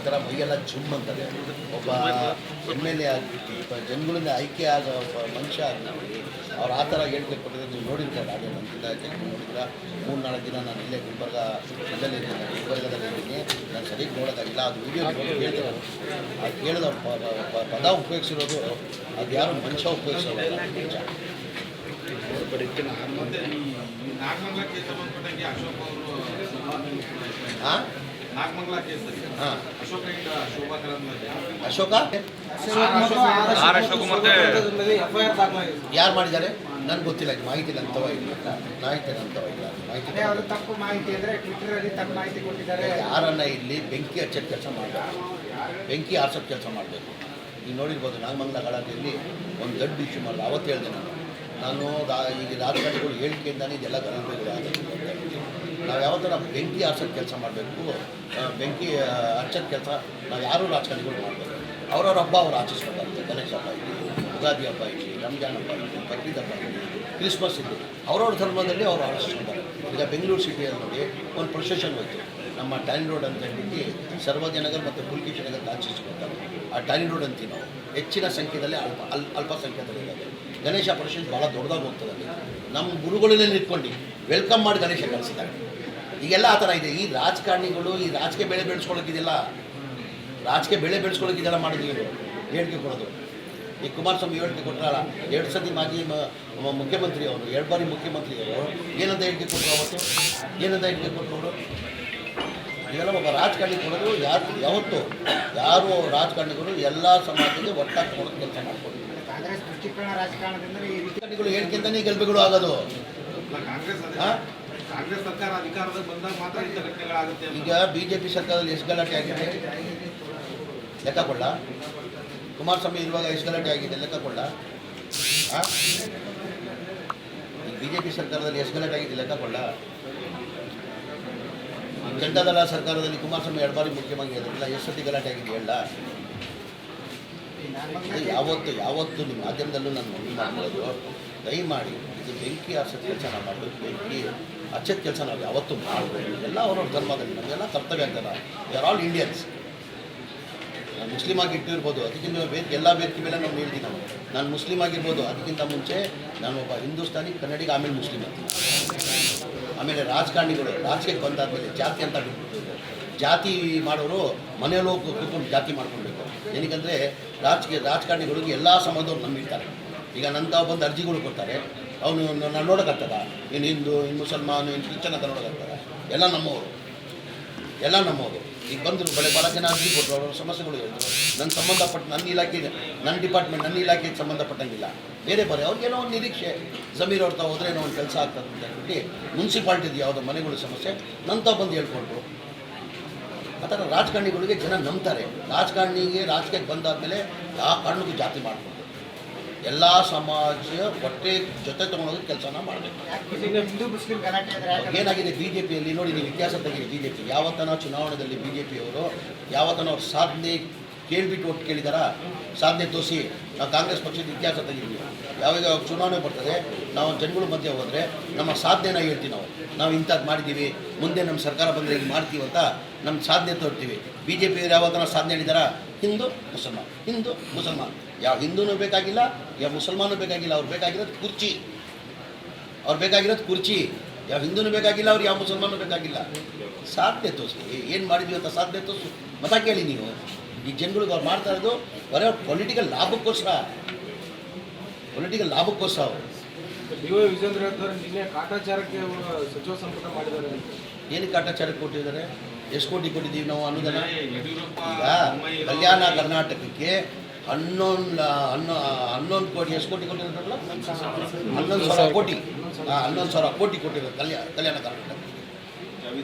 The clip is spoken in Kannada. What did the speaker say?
ಒಂಥರ ಮೈಯೆಲ್ಲ ಜುಮ್ ಅಂತಾರೆ. ಒಬ್ಬ ಎಂ ಎಲ್ ಎ ಆಗಿಬಿಟ್ಟು ಒಬ್ಬ ಜನಗಳಿಂದ ಆಯ್ಕೆ ಆದ ಒಬ್ಬ ಮನುಷ್ಯ ಆಗಿಬಿಟ್ಟು ಅವ್ರು ಆ ಥರ ಹೇಳಿಕೆ ಕೊಟ್ಟಿದ್ರೆ ನೀವು ನೋಡಿರ್ತಾರೆ ನಮ್ಮ ಜಿಲ್ಲಾ ಅಧ್ಯಕ್ಷರು ನೋಡಿದ್ರೆ ಮೂರು ನಾಲ್ಕು ದಿನ ನಾನು ಇಲ್ಲೇ ಗುಲ್ಬರ್ಗ ಇದರಲ್ಲಿ ಇದ್ದೀನಿ ಗುಲ್ಬರ್ಗದಲ್ಲಿ ಇದ್ದೀನಿ. ನಾನು ಸರಿಯಾಗಿ ನೋಡೋದಾಗಿಲ್ಲ. ಅದು ವಿಡಿಯೋ ಹೇಳಿದ್ರು ಅದು ಕೇಳಿದ ಪದ ಉಪಯೋಗಿಸಿರೋದು ಅದು ಯಾರು? ಮನುಷ್ಯ ಹಾಂ ಹಾಂ ಅಶೋಕ? ಆರ್ ಮತ್ತೆ ಯಾರು ಮಾಡಿದ್ದಾರೆ? ನನ್ಗೆ ಗೊತ್ತಿಲ್ಲ ಇದು. ಮಾಹಿತಿ ನನ್ನ ತವ ಇಲ್ಲ ಮಾಹಿತಿ ನನ್ನ ತವ ಇಲ್ಲ ಮಾಹಿತಿ ಅವರು ತಪ್ಪು ಮಾಹಿತಿ ಅಂದ್ರೆ ತಪ್ಪು ಮಾಹಿತಿ ಕೊಟ್ಟಿದ್ದಾರೆ. ಯಾರನ್ನ ಇಲ್ಲಿ ಬೆಂಕಿ ಹಚ್ಚೋದು ಕೆಲಸ ಮಾಡಬೇಕು. ಬೆಂಕಿ ಆರ್ಸೋದು ಕೆಲಸ ಮಾಡಬೇಕು. ನೀವು ನೋಡಿರ್ಬೋದು ನಾಗಮಂಗಲ ಗಲಾಟೆಯಲ್ಲಿ ಒಂದು ದೊಡ್ಡ ಇಶ್ಯೂ ಮಾಡಲ್ಲ ಅವತ್ತು ಹೇಳಿದೆ ನಾನು. ನಾನು ರಾ ಈಗ ರಾಜಕಾರಣಿಗಳು ಹೇಳಿಕೆಯಿಂದಾನೇ ಇದೆಲ್ಲ ಗಲಾಟೆಗಳು ಆಗೋದು. ನಾವು ಯಾವ ಥರ ಬೆಂಕಿ ಆರ್ಸೋದು ಕೆಲಸ ಮಾಡಬೇಕು ಬೆಂಕಿ ಹಚ್ಚೋದು ಕೆಲಸ ನಾವು ಯಾರೂ ರಾಜಕಾರಣಿಗಳು ಮಾಡಬೇಕು ಅವ್ರವ್ರ ಹಬ್ಬ ಅವ್ರು ಆಚರಿಸ್ಬೇಕಾಗುತ್ತೆ ಗಣೇಶ ಹಬ್ಬ ಇರಲಿ ಯುಗಾದಿ ಹಬ್ಬ ಇರಲಿ, ರಂಜಾನ್ ಹಬ್ಬ ಇರಲಿ, ಬಕ್ರೀದ್ ಹಬ್ಬ ಇರಲಿ, ಕ್ರಿಸ್ಮಸ್ ಇರಲಿ, ಅವ್ರವ್ರ ಧರ್ಮದಲ್ಲಿ ಅವ್ರು ಆಚರಿಸ್ಕೊತಾರೆ ಈಗ ಬೆಂಗಳೂರು ಸಿಟಿಯಲ್ಲಿ ನೋಡಿ, ಒಂದು ಪ್ರೊಸೆಷನ್ ಹೋಯ್ತು. ನಮ್ಮ ಟ್ಯಾನ್ ರೋಡ್ ಅಂತ ಹೇಳಿ ಸರ್ವಜನಗರ್ ಮತ್ತು ಪುಲ್ಕೇಶ್ ನಗರ್ ಆಚರಿಸ್ಕೊತಾರೆ ಆ ಟ್ಯಾನ್ ರೋಡ್ ಅಂತೀವಿ ನಾವು. ಹೆಚ್ಚಿನ ಸಂಖ್ಯೆಯಲ್ಲಿ ಅಲ್ಪ, ಅಲ್ ಅಲ್ಪಸಂಖ್ಯಾತರು ಇದ್ದಾರೆ ಗಣೇಶ ಪರಿಷತ್ ಭಾಳ ದೊಡ್ಡದಾಗಿ ಹೋಗ್ತದೆ. ನಮ್ಮ ಗುರುಗಳನ್ನೇ ನಿಂತ್ಕೊಂಡು ವೆಲ್ಕಮ್ ಮಾಡಿ ಗಣೇಶ ಕಳಿಸಿದ್ದಾರೆ. ಈಗೆಲ್ಲ ಆ ಥರ ಇದೆ. ಈ ರಾಜಕಾರಣಿಗಳು, ಈ ರಾಜಕೀಯ ಬೆಳೆ ಬೆಳೆಸ್ಕೊಳ್ಳೋಕ್ಕಿದೆಲ್ಲ ರಾಜಕೀಯ ಬೆಳೆ ಬೆಳೆಸ್ಕೊಳ್ಳೋಕ್ಕಿದೆಲ್ಲ ಮಾಡಿದ್ವಿ ಹೇಳಿಕೆ ಕೊಡೋದು. ಈ ಕುಮಾರಸ್ವಾಮಿ ಹೇಳಿಕೆ ಕೊಟ್ಟರಲ್ಲ ಎರಡು ಸತಿ ಮಾಜಿ ಮುಖ್ಯಮಂತ್ರಿ ಅವರು, ಎರಡು ಬಾರಿ ಮುಖ್ಯಮಂತ್ರಿ ಅವರು ಏನಂತ ಹೇಳಿಕೆ ಕೊಟ್ಟರು ಅವತ್ತು? ಏನಂತ ಹೇಳಿಕೆ ಕೊಟ್ಟರು ಅವರು? ಇದೆಲ್ಲ ಒಬ್ಬ ರಾಜಕಾರಣಿಗಳು ಯಾರು ಯಾವತ್ತು ಯಾರು ರಾಜಕಾರಣಿಗಳು ಎಲ್ಲ ಸಮಾಜಕ್ಕೆ ಒಟ್ಟಾಗಿ ಕೊಡೋದು ಕೆಲಸ ಮಾಡ್ಕೊಂಡು ಕಾಂಗ್ರೆಸ್ ದೃಷ್ಟಿಕೋನ ರಾಜಕಾರಣದಿಂದ ಈ ರೀತಿಗಳು ಹೇಳಿಕೆಂತಾನೆ ಗೆಲ್ಬೆಗಳು ಆಗೋದು? ಕಾಂಗ್ರೆಸ್ ಕಾಂಗ್ರೆಸ್ ಸರ್ಕಾರ ಅಧಿಕಾರದಲ್ಲಿ ಬಂದಾಗ ಮಾತ್ರ ಇಂಥ ಘಟನೆಗಳಾಗುತ್ತೆ ಅಂತ. ಈಗ ಬಿ ಜೆ ಪಿ ಸರ್ಕಾರದಲ್ಲಿ ಎಷ್ಟು ಗಲಾಟೆ ಆಗಿದೆ. ಲೆಕ್ಕ ಕೊಡ್ಲ ಕುಮಾರಸ್ವಾಮಿ ಇರುವಾಗ ಎಷ್ಟು ಗಲಾಟೆ ಆಗಿದೆ ಲೆಕ್ಕ ಕೊಡ್ಲ ಬಿಜೆಪಿ ಬಿ ಜೆ ಪಿ ಸರ್ಕಾರದಲ್ಲಿ ಎಷ್ಟು ಗಲಾಟೆ ಆಗಿದೆ ಲೆಕ್ಕ ಕೊಡ್ಲ ಸರ್ಕಾರದಲ್ಲಿ ಕುಮಾರಸ್ವಾಮಿ ಎರಡು ಬಾರಿ ಮುಖ್ಯಮಂತ್ರಿ ಆಗಿರಲಿಲ್ಲ ಎಷ್ಟು ಸತಿ ಗಲಾಟೆ ಆಗಿದೆ ಹೇಳ. ಯಾವತ್ತು ಯಾವತ್ತು ನಿಮ್ಮ ಮಾಧ್ಯಮದಲ್ಲೂ ನಾನು ಮನವಿ ಮಾಡ್ಬೋದು ದಯಮಾಡಿ ಇದು ಬೆಂಕಿ ಅಸತ್ ಕೆಲಸ ನಾವು ಮಾಡಬೇಕು. ಬೆಂಕಿ ಅಚ್ಚತ್ ಕೆಲಸ ನಾವು ಯಾವತ್ತು ಮಾಡಬೇಕು. ಎಲ್ಲ ಅವ್ರವ್ರ ಧರ್ಮದಲ್ಲಿ ನಮಗೆಲ್ಲ ಕರ್ತವ್ಯ ಅಂತಲ್ಲ ವಿ ಆರ್ ಆಲ್ ಇಂಡಿಯನ್ಸ್ ಮುಸ್ಲಿಮ್ ಆಗಿ ಇಟ್ಟಿರ್ಬೋದು ಅದಕ್ಕಿಂತ ಬೇರೆ ಎಲ್ಲ ವೇದಿಕೆ ಮೇಲೆ ನಾವು ಹೇಳ್ತೀವಿ ನಾವು. ನಾನು ಮುಸ್ಲಿಮ್ ಆಗಿರ್ಬೋದು, ಅದಕ್ಕಿಂತ ಮುಂಚೆ ನಾನು ಒಬ್ಬ ಹಿಂದೂಸ್ತಾನಿ ಕನ್ನಡಿಗ ಆಮೇಲೆ ಮುಸ್ಲಿಮ್ ಅಂತ ಆಮೇಲೆ ರಾಜಕಾರಣಿಗಳು ರಾಜಕೀಯಕ್ಕೆ ಬಂದಾದ್ಮೇಲೆ ಜಾತಿ ಅಂತ ಬಿಟ್ಬಿಟ್ಟು ಜಾತಿ ಮಾಡೋರು ಮನೆಯಲ್ಲೂ ಕೂತ್ಕೊಂಡು ಜಾತಿ ಮಾಡ್ಕೊಳ್ಬೇಕು. ಏನಕ್ಕಂದರೆ ರಾಜಕೀಯ, ರಾಜಕಾರಣಿಗಳಿಗೆ ಎಲ್ಲ ಸಂಬಂಧವನ್ನು ನಂಬಿರ್ತಾರೆ. ಈಗ ನಂತ ಬಂದು ಅರ್ಜಿಗಳು ಕೊಡ್ತಾರೆ. ಅವನು ನಾನು ನೋಡೋಕ್ಕಾಗ್ತದ? ಇನ್ನು ಹಿಂದೂ ಇನ್ನು ಮುಸಲ್ಮಾನ್ ಇನ್ನು ಕ್ರಿಶ್ಚನ್ ಅಂತ ನೋಡೋಕ್ಕಾಗ್ತದ? ಎಲ್ಲ ನಮ್ಮವರು. ಎಲ್ಲ ನಮ್ಮವರು. ಈಗ ಬಂದರು, ಬಳೆ ಭಾಳ ಜನ ಅರ್ಜಿ ಕೊಟ್ಟರು ಅವ್ರ ಸಮಸ್ಯೆಗಳು ನನ್ನ ಸಂಬಂಧಪಟ್ಟ ನನ್ನ ಇಲಾಖೆ ನನ್ನ ಡಿಪಾರ್ಟ್ಮೆಂಟ್ ನನ್ನ ಇಲಾಖೆಗೆ ಸಂಬಂಧಪಟ್ಟಂಗಿಲ್ಲ. ಬೇರೆ ಬರೀ ಅವ್ರಿಗೇನೋ ಒಂದು ನಿರೀಕ್ಷೆ. ಜಮೀರ್ ಅವ್ರ ಹೋದ್ರೆ ಏನೋ ಒಂದು ಕೆಲಸ ಆಗ್ತದೆ ಅಂತ ಹೇಳ್ಬಿಟ್ಟು ಮುನ್ಸಿಪಾಲ್ಟಿದು ಯಾವುದೋ ಮನೆಗಳ ಸಮಸ್ಯೆ. ನಂತ ಬಂದು ಹೇಳ್ಕೊಂಡ್ರು ಆ ಥರ ರಾಜಕಾರಣಿಗಳಿಗೆ ಜನ ನಂಬ್ತಾರೆ. ರಾಜಕಾರಣಿಗೆ ರಾಜಕೀಯಕ್ಕೆ ಬಂದಾದ್ಮೇಲೆ ಯಾವ ಕಾರಣಕ್ಕೂ ಜಾತಿ ಮಾಡಿಕೊಂಡು ಎಲ್ಲ ಸಮಾಜ ಹೊಟ್ಟೆ ಜೊತೆ ತೊಗೊಂಡೋಗಿ ಕೆಲಸನ ಮಾಡಬೇಕು. ಏನಾಗಿದೆ ಬಿ ಜೆ ಪಿಯಲ್ಲಿ ನೋಡಿ ನೀವು ಇತಿಹಾಸ ತೆಗೀರಿ ಬಿ ಜೆ ಪಿ ಯಾವತ್ತನ ಚುನಾವಣೆಯಲ್ಲಿ ಬಿ ಜೆ ಪಿಯವರು ಯಾವತ್ತನ ಅವ್ರ ಸಾಧನೆ ಕೇಳ್ಬಿಟ್ಟು ಒಟ್ಟು ಕೇಳಿದಾರ, ಸಾಧನೆ ತೋರಿಸಿ ನಾವು ಕಾಂಗ್ರೆಸ್ ಪಕ್ಷದ ಇತಿಹಾಸ ತೆಗಿದ್ವಿ. ಯಾವಾಗ ಚುನಾವಣೆ ಬರ್ತದೆ, ನಾವು ಜನಗಳ ಮಧ್ಯೆ ಹೋದರೆ ನಮ್ಮ ಸಾಧ್ಯನ ಹೇಳ್ತೀವಿ ನಾವು. ನಾವು ಇಂಥದ್ದು ಮಾಡಿದ್ದೀವಿ, ಮುಂದೆ ನಮ್ಮ ಸರ್ಕಾರ ಬಂದರೆ ಈಗ ಮಾಡ್ತೀವಿ ಅಂತ ನಮ್ಮ ಸಾಧನೆ ತೋರ್ತೀವಿ. ಬಿ ಜೆ ಪಿಯವರು ನಾವು ಸಾಧನೆ ಹೇಳಿದಾರ? ಹಿಂದೂ, ಮುಸಲ್ಮಾನ್. ಹಿಂದೂ, ಮುಸಲ್ಮಾನ್. ಯಾವ ಹಿಂದೂನೂ ಬೇಕಾಗಿಲ್ಲ, ಯಾವ ಮುಸಲ್ಮಾನೂ ಬೇಕಾಗಿಲ್ಲ, ಅವ್ರು ಬೇಕಾಗಿರೋದು ಕುರ್ಚಿ. ಅವ್ರು ಬೇಕಾಗಿರೋದು ಕುರ್ಚಿ. ಯಾವ ಹಿಂದೂನು ಬೇಕಾಗಿಲ್ಲ, ಅವ್ರು ಯಾವ ಮುಸಲ್ಮಾನೂ ಬೇಕಾಗಿಲ್ಲ. ಸಾಧ್ಯ ತೋರಿಸಿ, ಏನು ಮಾಡಿದ್ವಿ ಅಂತ ಸಾಧ್ಯ ತೋರಿಸು. ಮತ ಕೇಳಿ ನೀವು. ಈ ಜನಗಳು ಅವ್ರು ಮಾಡ್ತಾ ಇರೋದು ಬರೀ ಪೊಲಿಟಿಕಲ್ ಲಾಭಕ್ಕೋಸ್ಕರ. ಪೊಲಿಟಿಕಲ್ ಲಾಭಕ್ಕೋಸ್ಕರ ಅವರು. ವಿಜೇಂದ್ರ ನಿನ್ನೆ ಕಾಟಾಚಾರಕ್ಕೆ ಅವರು ಸಚಿವ ಸಂಪುಟ ಮಾಡಿದ್ದಾರೆ ಏನು ಏನಕ್ಕೆ ಕಾಟಾಚಾರಕ್ಕೆ ಕೊಟ್ಟಿದ್ದಾರೆ? ಎಷ್ಟು ಕೋಟಿ ಕೊಟ್ಟಿದ್ದೀವಿ ನಾವು ಅನ್ನೋದನ್ನ ಈಗ ಕಲ್ಯಾಣ ಕರ್ನಾಟಕಕ್ಕೆ ಹನ್ನೊಂದು ಹನ್ನೊ ಹನ್ನೊಂದು ಕೋಟಿ ಎಷ್ಟು ಕೋಟಿ ಕೊಟ್ಟಿರೋದಲ್ಲ ಹನ್ನೊಂದು ಸಾವಿರ. ಕೋಟಿ. ಹನ್ನೊಂದು ಸಾವಿರ ಕೋಟಿ ಕೊಟ್ಟಿರೋದು ಕಲ್ಯಾಣ ಕಲ್ಯಾಣ ಕರ್ನಾಟಕಕ್ಕೆ.